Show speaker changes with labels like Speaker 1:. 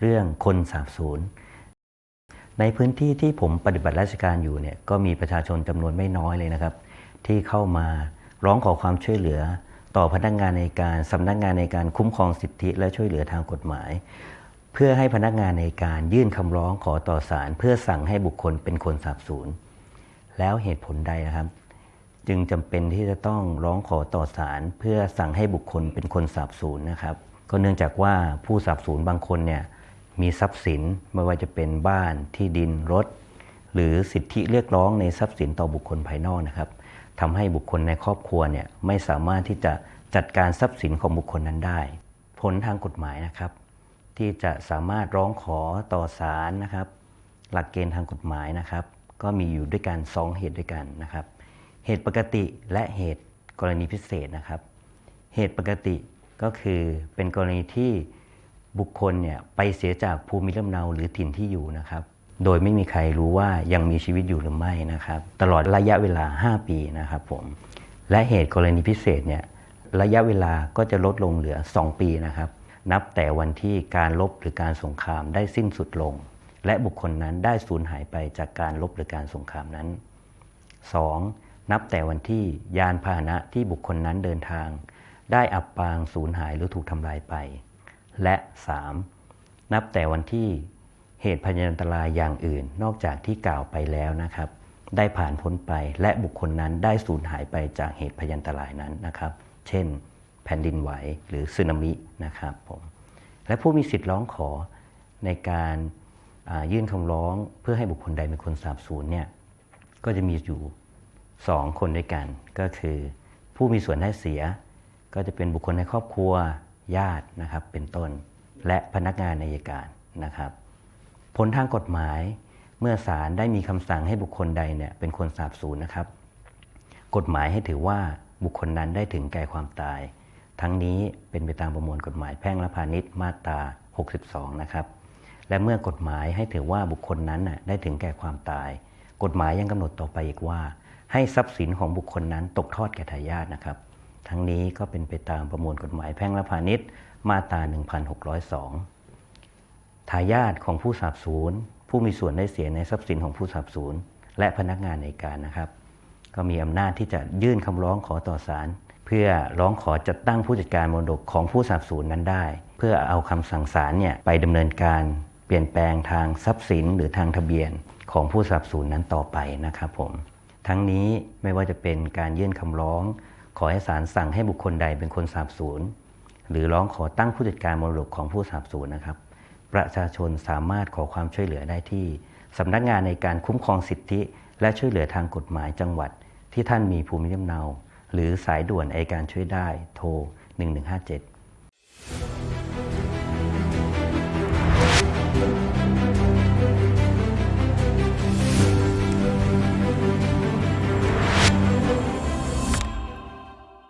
Speaker 1: เรื่องคนสาบสูญในพื้นที่ที่ผมปฏิบัติราชการอยู่เนี่ยก็มีประชาชนจำนวนไม่น้อยเลยนะครับ ที่เข้ามาร้องขอความช่วยเหลือ ต่อพนักงานในการสำนักงานในการคุ้มครองสิทธิและช่วยเหลือทางกฎหมาย เพื่อให้พนักงานในการยื่นคำร้องขอต่อศาลเพื่อสั่งให้บุคคลเป็นคนสาบสูญแล้วเหตุผลใดนะครับ จึงจำเป็นที่จะต้องร้องขอต่อศาลเพื่อสั่งให้บุคคลเป็นคนสาบสูญนะครับ ก็เนื่องจากว่าผู้สาบสูญบางคนเนี่ย มีทรัพย์สินไม่ว่าจะเป็นบ้านที่ดินรถ หรือสิทธิเรียกร้องในทรัพย์สินต่อบุคคลภายนอกนะครับทำให้บุคคลในครอบครัวเนี่ยไม่สามารถที่จะจัดการทรัพย์สินของบุคคลนั้นได้ ผลทางกฎหมายนะครับ ที่จะสามารถร้องขอต่อศาลนะครับ หลักเกณฑ์ทางกฎหมายนะครับ ก็มีอยู่ด้วยกันสองเหตุด้วยกันนะครับ เหตุปกติและเหตุกรณีพิเศษนะครับ เหตุปกติก็คือเป็นกรณีที่ บุคคลเนี่ยไปเสียจากภูมิลำเนาหรือถิ่นที่อยู่นะครับ โดยไม่มีใครรู้ว่ายังมีชีวิตอยู่หรือไม่นะครับ ตลอดระยะเวลา 5 ปีนะครับผม และเหตุกรณีพิเศษเนี่ยระยะเวลาก็จะลดลงเหลือ 2 ปีนะครับ นับแต่วันที่การลบหรือการสงครามได้สิ้นสุดลง และบุคคลนั้นได้สูญหายไปจากการลบหรือการสงครามนั้น 2. นับแต่วันที่ยานพาหนะที่บุคคลนั้นเดินทาง ได้อับปางสูญหายหรือถูกทำลายไป และ 3. นับแต่วันที่เหตุพยานอันตรายอย่างอื่น นอกจากที่กล่าวไปแล้วนะครับ ได้ผ่านพ้นไปและบุคคลนั้นได้สูญหายไปจากเหตุพยันตรายนั้นนะครับ เช่น แผ่นดินไหวหรือสึนามินะครับผมและผู้มีสิทธิ์ร้องขอในการยื่นคำร้องเพื่อให้บุคคลใดเป็นคนสาบสูญเนี่ยก็จะมีอยู่สองคนด้วยกัน ก็คือ ผู้มีส่วนได้เสีย ก็จะเป็นบุคคลในครอบครัว ญาตินะครับเป็นต้น และพนักงานอัยการนะครับ ผลทางกฎหมายเมื่อศาลได้มีคำสั่งให้บุคคลใดเนี่ยเป็นคนสาบสูญนะครับ กฎหมายให้ถือว่าบุคคลนั้นได้ถึงแก่ความตาย ทั้งนี้เป็นไปตามประมวลกฎหมายแพ่งและพาณิชย์มาตรา 62 นะครับ และเมื่อกฎหมายให้ถือว่าบุคคลนั้นน่ะได้ถึงแก่ความตาย กฎหมายยังกำหนดต่อไปอีกว่า ให้ทรัพย์สินของบุคคลนั้นตกทอดแก่ทายาทนะครับ ทั้งนี้ก็เป็นไปตามประมวลกฎหมายแพ่งและพาณิชย์มาตรา 1602 ทายาทของผู้สาบสูญผู้มีส่วนได้เสียในทรัพย์สินของผู้สาบสูญและพนักงานในการนะครับ ก็มีอำนาจที่จะยื่นคำร้องขอต่อศาลเพื่อร้องขอจัดตั้งผู้จัดการมรดกของผู้สาบสูญนั้นได้ เพื่อเอาคำสั่งศาลเนี่ยไปดำเนินการเปลี่ยนแปลงทางทรัพย์สินหรือทางทะเบียนของผู้สาบสูญนั้นต่อไปนะครับผมทั้งนี้ไม่ว่าจะเป็นการยื่นคำร้อง ขอให้ศาลสั่งให้บุคคลใดเป็นคนสาบสูญหรือร้องขอตั้งผู้จัดการมรดกของผู้สาบสูญนะครับ ประชาชนสามารถขอความช่วยเหลือได้ที่สำนักงานในการคุ้มครองสิทธิ และช่วยเหลือทางกฎหมายจังหวัด ที่ท่านมีภูมิลำเนา หรือสายด่วนไอการช่วยได้โทร 1157